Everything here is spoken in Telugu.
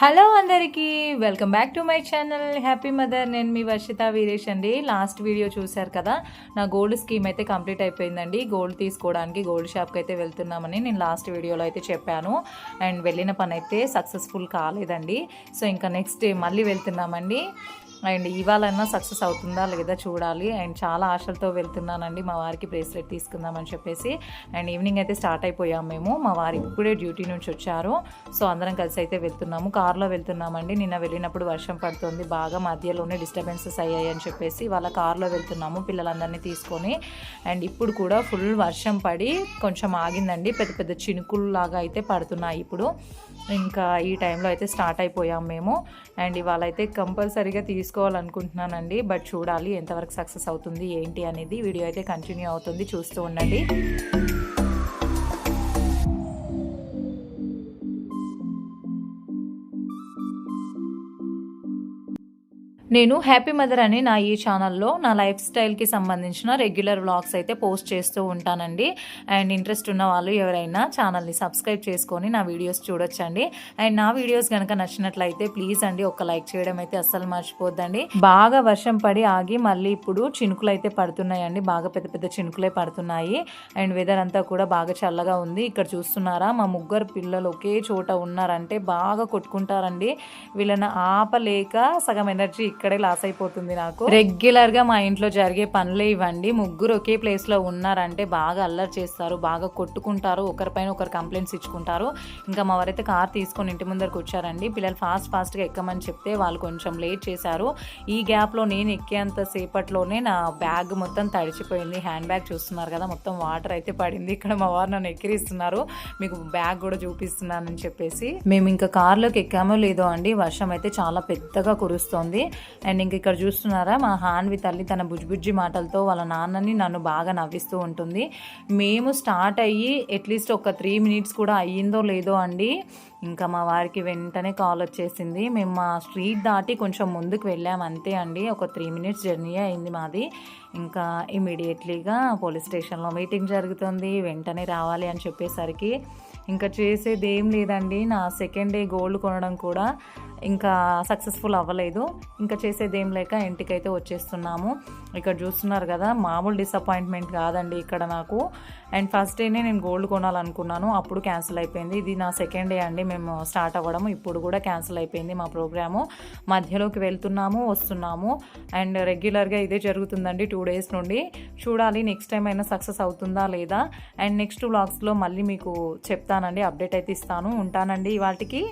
హలో అందరికీ welcome back to my channel. Happy mother నేను మీ వర్షిత వీరేష్ అండి. లాస్ట్ వీడియో చూశారు కదా నా గోల్డ్ స్కీమ్ అయితే కంప్లీట్ అయిపోయిందండి. గోల్డ్ తీసుకోవడానికి గోల్డ్ షాప్కి అయితే వెళ్తున్నామని నేను లాస్ట్ వీడియోలో అయితే చెప్పాను. అండ్ వెళ్ళిన పని అయితే సక్సెస్ఫుల్ కాలేదండి. సో ఇంకా నెక్స్ట్ డే మళ్ళీ వెళ్తున్నామండి. అండ్ ఇవాళన్నా సక్సెస్ అవుతుందా లేదా చూడాలి. అండ్ చాలా ఆశలతో వెళ్తున్నానండి. మా వారికి బ్రేస్లెట్ తీసుకుందామని చెప్పేసి. అండ్ ఈవినింగ్ అయితే స్టార్ట్ అయిపోయాం మేము. మా వారి ఇప్పుడే డ్యూటీ నుంచి వచ్చారు. సో అందరం కలిసి అయితే వెళ్తున్నాము. కార్లో వెళ్తున్నామండి. నిన్న వెళ్ళినప్పుడు వర్షం పడుతుంది. బాగా మధ్యలోనే డిస్టర్బెన్సెస్ అయ్యాయి అని చెప్పేసి వాళ్ళ కార్లో వెళ్తున్నాము పిల్లలందరినీ తీసుకొని. అండ్ ఇప్పుడు కూడా ఫుల్ వర్షం పడి కొంచెం ఆగిందండి. పెద్ద పెద్ద చినుకులు లాగా అయితే పడుతున్నాయి ఇప్పుడు. ఇంకా ఈ టైంలో అయితే స్టార్ట్ అయిపోయాం మేము. అండ్ ఇవాళ అయితే కంపల్సరీగా తీసుకోవాలనుకుంటున్నానండి బట్ చూడాలి ఎంతవరకు సక్సెస్ అవుతుంది ఏంటి అనేది వీడియో అయితే కంటిన్యూ అవుతుంది చూస్తూ ఉండండి. నేను హ్యాపీ మదర్ అని నా ఈ ఛానల్లో నా లైఫ్ స్టైల్కి సంబంధించిన రెగ్యులర్ వ్లాగ్స్ అయితే పోస్ట్ చేస్తూ ఉంటానండి. అండ్ ఇంట్రెస్ట్ ఉన్న వాళ్ళు ఎవరైనా ఛానల్ని సబ్స్క్రైబ్ చేసుకొని నా వీడియోస్ చూడొచ్చండి. అండ్ నా వీడియోస్ కనుక నచ్చినట్లయితే ప్లీజ్ అండి ఒక లైక్ చేయడం అయితే అస్సలు మర్చిపోద్దండి. బాగా వర్షం పడి ఆగి మళ్ళీ ఇప్పుడు చినుకులు అయితే పడుతున్నాయండి. బాగా పెద్ద పెద్ద చినుకులే పడుతున్నాయి. అండ్ వెదర్ అంతా కూడా బాగా చల్లగా ఉంది. ఇక్కడ చూస్తున్నారా మా ముగ్గురు పిల్లలు ఒకే చోట ఉన్నారంటే బాగా కొట్టుకుంటారండి. వీళ్ళని ఆపలేక సగం ఎనర్జీ ఇక్కడే లాస్ అయిపోతుంది నాకు. రెగ్యులర్గా మా ఇంట్లో జరిగే పనులే ఇవ్వండి. ముగ్గురు ఒకే ప్లేస్లో ఉన్నారంటే బాగా అల్లరి చేస్తారు బాగా కొట్టుకుంటారు ఒకరిపైన ఒకరు కంప్లైంట్స్ ఇచ్చుకుంటారు. ఇంకా మా వారైతే కార్ తీసుకొని ఇంటి ముందరకు వచ్చారండి. పిల్లలు ఫాస్ట్ ఫాస్ట్గా ఎక్కమని చెప్తే వాళ్ళు కొంచెం లేట్ చేశారు. ఈ గ్యాప్లో నేను ఎక్కేంత సేపట్లోనే నా బ్యాగ్ మొత్తం తడిచిపోయింది. హ్యాండ్ బ్యాగ్ చూస్తున్నారు కదా మొత్తం వాటర్ అయితే పడింది. ఇక్కడ మా వారు నన్ను ఎక్కిరిస్తున్నారు. మీకు బ్యాగ్ కూడా చూపిస్తున్నానని చెప్పేసి. మేము ఇంకా కార్లోకి ఎక్కామో లేదో అండి వర్షం అయితే చాలా పెద్దగా కురుస్తోంది. అండ్ ఇంక ఇక్కడ చూస్తున్నారా మా హాన్వి తల్లి తన బుజ్జిబుజ్జి మాటలతో వాళ్ళ నాన్నని నన్ను బాగా నవ్విస్తూ ఉంటుంది. మేము స్టార్ట్ అయ్యి అట్లీస్ట్ ఒక త్రీ మినిట్స్ కూడా అయ్యిందో లేదో అండి. ఇంకా మా వారికి వెంటనే కాల్ వచ్చేసింది. మేము మా స్ట్రీట్ దాటి కొంచెం ముందుకు వెళ్ళాము అంతే అండి. ఒక త్రీ మినిట్స్ జర్నీ అయింది మాది. ఇంకా ఇమీడియట్లీగా పోలీస్ స్టేషన్లో మీటింగ్ జరుగుతుంది. వెంటనే రావాలి అని చెప్పేసరికి ఇంకా చేసేది ఏం లేదండి. నా సెకండ్ డే గోల్డ్ కొనడం కూడా ఇంకా సక్సెస్ఫుల్ అవ్వలేదు. ఇంకా చేసేది ఏం లేక ఇంటికైతే వచ్చేస్తున్నాము. ఇక్కడ చూస్తున్నారు కదా మామూలు డిసప్పాయింట్మెంట్ కాదండి ఇక్కడ నాకు. అండ్ ఫస్ట్ డేనే నేను గోల్డ్ కొనాలనుకున్నాను. అప్పుడు క్యాన్సిల్ అయిపోయింది. ఇది నా సెకండ్ డే అండి. మేము స్టార్ట్ అవ్వడం. ఇప్పుడు కూడా క్యాన్సిల్ అయిపోయింది మా ప్రోగ్రాము మధ్యలోకి వెళ్తున్నాము వస్తున్నాము. అండ్ రెగ్యులర్గా ఇదే జరుగుతుందండి టూ డేస్ నుండి. చూడాలి నెక్స్ట్ టైం అయినా సక్సెస్ అవుతుందా లేదా. అండ్ నెక్స్ట్ వ్లాగ్స్లో మళ్ళీ మీకు చెప్తానండి. అప్డేట్ అయితే ఇస్తాను. ఉంటానండి వాటికి